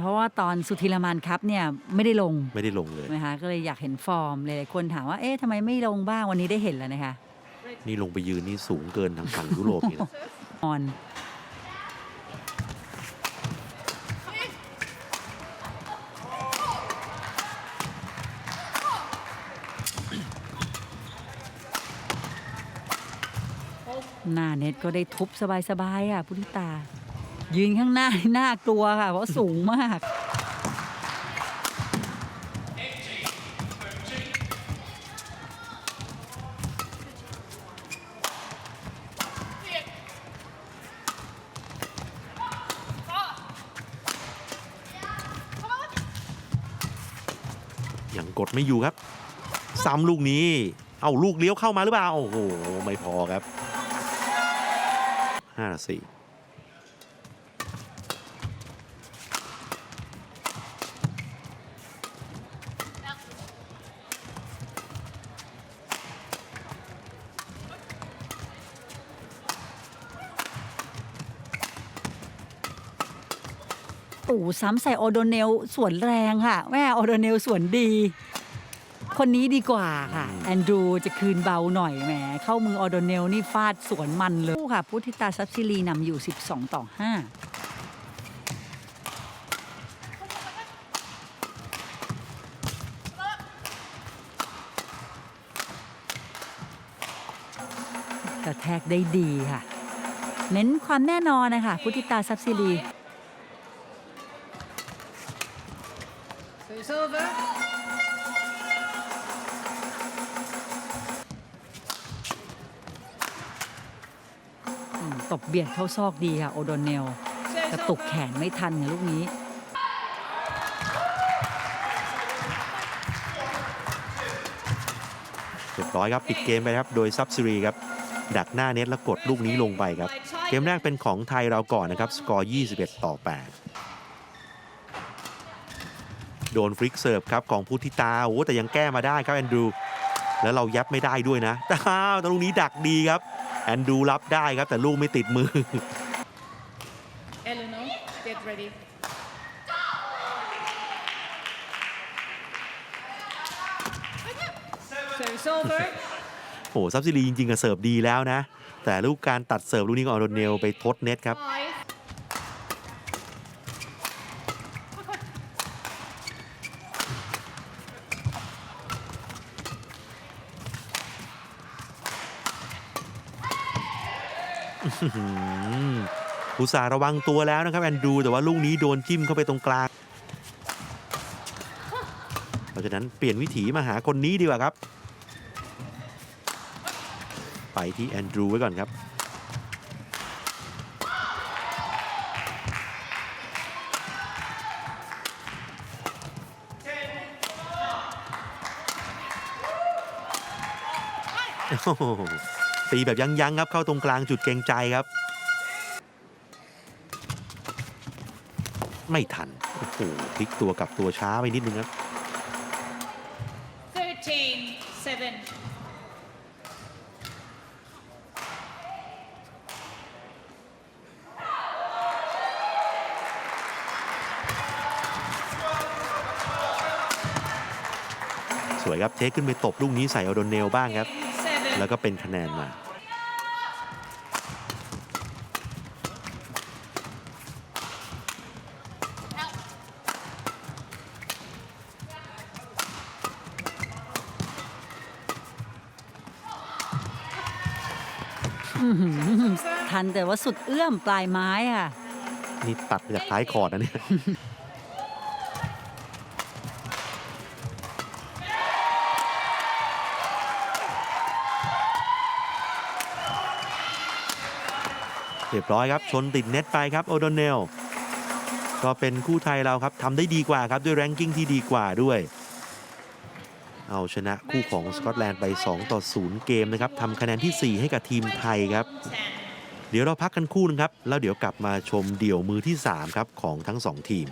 เพราะว่าตอนสุธีรมันครับเนี่ยไม่ได้ลงไม่ได้ลงเลย นะคะก็เลยอยากเห็นฟอร์มหลายๆคนถามว่าเอ๊ะทำไมไม่ลงบ้างวันนี้ได้เห็นแล้วนะคะนี่ลงไปยืนนี่สูงเกินทางฝั่งยุโรปอีกนะออนหน้าเน็ตก็ได้ทุบสบายๆอะพุทธิตา ยืนข้างหน้าน่ากลัวค่ะ เพราะสูงมากยังกดไม่อยู่ครับ ซ้ำลูกนี้ เอาลูกเลี้ยวเข้ามาหรือเปล่า โอ้โห ไม่พอครับห้าสี่ ปู่ซ้ำใส่โอโดเนลส่วนแรงค่ะ แม่โอโดเนลส่วนดี คนนี้ดีกว่าค่ะ แอนดูจะคืนเบาหน่อยแหมเข้ามือโอโดเนลนี่ฟาดสวนมันเลยคู่ค่ะพุทธิตาซับซิลีนำอยู่ 12 ต่อ 5กระแทกได้ดีค่ะ เน้นความแน่นอนนะคะ พุทธิตาซับซิลี So it's over. อืมตบเบียดเข้าซอกดีค่ะ โอโดเนล So กระ it's ตุก over. แขนไม่ทันค่ะลูกนี้ เรียบร้อยครับ ปิดเกมไปครับ โดยซับซิรีครับ ดักหน้าเน็ตแล้วกดลูกนี้ลงไปครับ เกมแรกเป็นของไทยเราก่อนนะครับ สกอร์ 21 ต่อ 8 โดนฟลิกเสิร์ฟครับของพุทธิตาโอ้แต่ยังแก้มาได้ครับแอนดรูแล้วเรายับไม่ได้ด้วยนะแต่อ้าวแต่ลูกนี้ดักดีครับแอนดรูรับได้ครับแต่ลูกไม่ติดมือ Eleanor, get ready. So it's over. โอ้ซับซิรีจริงๆอะเสิร์ฟดีแล้วนะ แต่ลูกการตัดเสิร์ฟลูกนี้ของออโดเนลไปทดเน็ตครับ อืมอุตส่าห์ระวังตัวแล้วนะครับแอนดรูแต่ว่าลูกนี้โดนจิ้มเข้าไปตรงกลางเพราะฉะนั้นเปลี่ยนวิถีมาหาคนนี้ดีกว่าครับ ไปที่แอนดรูไว้ก่อนครับ โอ้โห ตีแบบยั้งๆครับเข้าตรงกลางจุดเกรงใจครับ ไม่ทันโอ้โหพลิกตัวกลับตัวช้าไปนิดนึงครับ Thirteen, seven. สวยครับเทคขึ้นไปตบลูกนี้ใส่ออโดเนลบ้างครับ Seven. แล้วก็เป็นคะแนนมาทันแต่ว่าสุดเอื้อมปลายไม้ค่ะ นี่ตัดมาจากท้ายคอร์ดนะเนี่ย เรียบร้อยครับชนติดเน็ตไปครับโอโดเนลก็เป็นคู่ไทยเราครับทำได้ดีกว่าครับด้วยแรงกิ้งที่ดีกว่าด้วย เอาชนะคู่ของสกอตแลนด์ไป 2 ต่อ 0 เกมนะครับทำคะแนนที่ 4 ให้กับทีมไทยครับ เดี๋ยวเราพักกันคู่นึงครับ แล้วเดี๋ยวกลับมาชมเดี่ยวมือที่ 3 ครับ ของทั้ง 2 ทีม